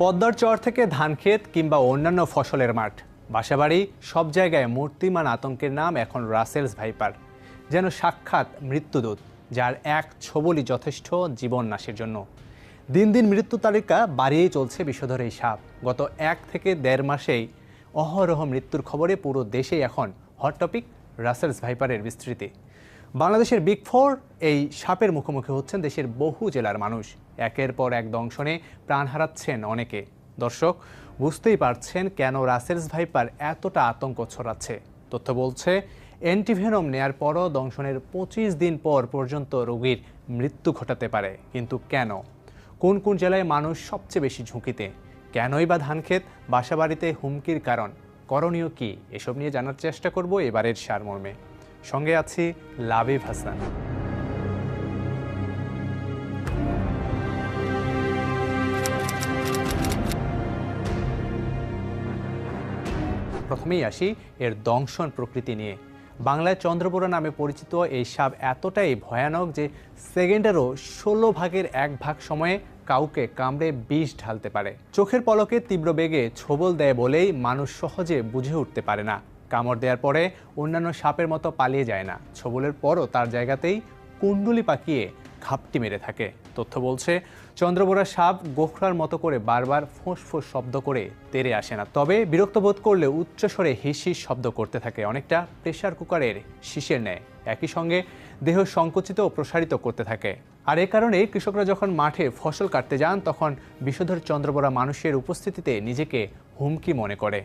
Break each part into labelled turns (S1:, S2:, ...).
S1: পদ্মার চর থেকে ধানক্ষেত কিংবা অন্যান্য ফসলের মাঠ। বাসাবাড়ি, সব জায়গায় মূর্তিমান আতঙ্কের নাম এখন রাসেলস ভাইপার। যেন সাক্ষাৎ মৃত্যুদূত, যার এক ছবলই যথেষ্ট জীবন নাশের জন্য। দিন দিন মৃত্যু তালিকা বাড়িয়েই চলছে বিষধর এই সাপ। গত এক থেকে দেড় মাসেই অহরহ মৃত্যুর খবরে পুরো দেশেই এখন হট টপিক রাসেলস ভাইপারের বিস্তৃতি। বাংলাদেশের বিগ ফোর এই সাপের মুখোমুখি হচ্ছেন দেশের বহু জেলার মানুষ। একের পর এক দংশনে প্রাণ হারাচ্ছেন অনেকে। দর্শক, বুঝতেই পারছেন কেন রাসেলস ভাইপার এতটা আতঙ্ক ছড়াচ্ছে। তথ্য বলছে অ্যান্টিভেনম নেয়ার পরও দংশনের পঁচিশ দিন পর পর্যন্ত রোগীর মৃত্যু ঘটাতে পারে। কিন্তু কেন? কোন কোন জেলায় মানুষ সবচেয়ে বেশি ঝুঁকিতে? কেনই বা ধানক্ষেত বাসাবাড়িতে হুমকির কারণ? করণীয় কি? এসব নিয়ে জানার চেষ্টা করব এবারের সারমর্মে। সঙ্গে আছি লাবিব হাসান। প্রথমেই আসি এর দংশন প্রকৃতি নিয়ে। বাংলায় চন্দ্রবোরা নামে পরিচিত এই সাপ এতটাই ভয়ানক যে সেকেন্ডেরও ষোলো ভাগের এক ভাগ সময়ে কাউকে কামড়ে বিষ ঢালতে পারে। চোখের পলকে তীব্র বেগে ছোবল দেয় বলেই মানুষ সহজে বুঝে উঠতে পারে না। কামড় দেওয়ার পরে অন্যান্য সাপের মতো পালিয়ে যায় না। ছোবলের পরও তার জায়গাতেই কুণ্ডুলি পাকিয়ে ঘাপটি মেরে থাকে। তথ্য বলছে, চন্দ্রবোরা সাপ গোখরার মতো করে বারবার ফোঁস ফোঁস শব্দ করে তেরে আসে না। তবে বিরক্ত বোধ করলে উচ্চস্বরে হিস শব্দ করতে থাকে। অনেকটা প্রেসার কুকারের শীষের ন্যায় একই সঙ্গে দেহ সংকুচিত ও প্রসারিত করতে থাকে। আর এ কারণে কৃষকরা যখন মাঠে ফসল কাটতে যান, তখন বিষধর চন্দ্রবোরা মানুষের উপস্থিতিতে নিজেকে হুমকি মনে করে।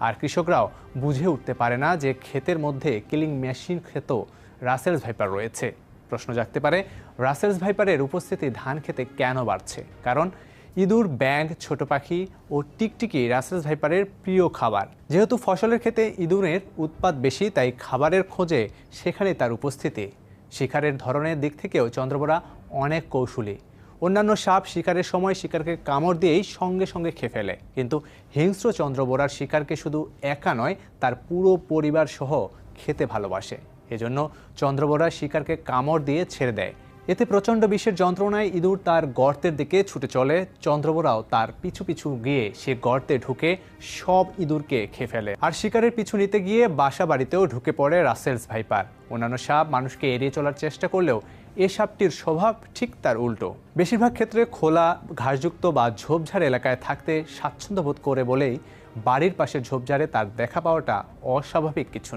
S1: আর কৃষকরাও বুঝে উঠতে পারে না যে ক্ষেতের মধ্যে কিলিং মেশিন ক্ষেত রাসেলস ভাইপার রয়েছে। প্রশ্ন জাগতে পারে, রাসেলস ভাইপারের উপস্থিতি ধান খেতে কেন বাড়ছে? কারণ ইঁদুর, ব্যাঙ, ছোট পাখি ও টিকটিকি রাসেলস ভাইপারের প্রিয় খাবার। যেহেতু ফসলের ক্ষেতে ইঁদুরের উৎপাদ বেশি, তাই খাবারের খোঁজে সেখানে তার উপস্থিতি। শিকারের ধরনের দিক থেকেও চন্দ্রবোরা অনেক কৌশলী। অন্যান্য সাপ শিকারের সময় শিকারকে কামড় দিয়েই সঙ্গে সঙ্গে খেয়ে ফেলে। কিন্তু হিংস্র চন্দ্রবোরার শিকারকে শুধু একা নয়, তার পুরো পরিবার সহ খেতে ভালোবাসে। এজন্য চন্দ্রবোরা শিকারকে কামড় দিয়ে ছেড়ে দেয়। এতে প্রচণ্ড বিষের যন্ত্রণায় ইঁদুর তার গর্তের দিকে ছুটে চলে। চন্দ্রবোরাও তার পিছু পিছু গিয়ে সে গর্তে ঢুকে সব ইঁদুরকে খেয়ে ফেলে। আর শিকারের পিছু নিতে গিয়ে বাসা বাড়িতেও ঢুকে পড়ে রাসেলস ভাইপার। অন্যান্য সাপ মানুষকে এড়িয়ে চলার চেষ্টা করলেও এ সাপটির স্বভাব ঠিক তার উল্টো। বেশিরভাগ ক্ষেত্রে খোলা, ঘাসযুক্ত বা ঝোপঝাড় এলাকায় থাকতে স্বাচ্ছন্দ্য বোধ করে বলেই বাড়ির পাশে ঝোপঝাড়ে তার দেখা পাওয়াটা অস্বাভাবিক কিছু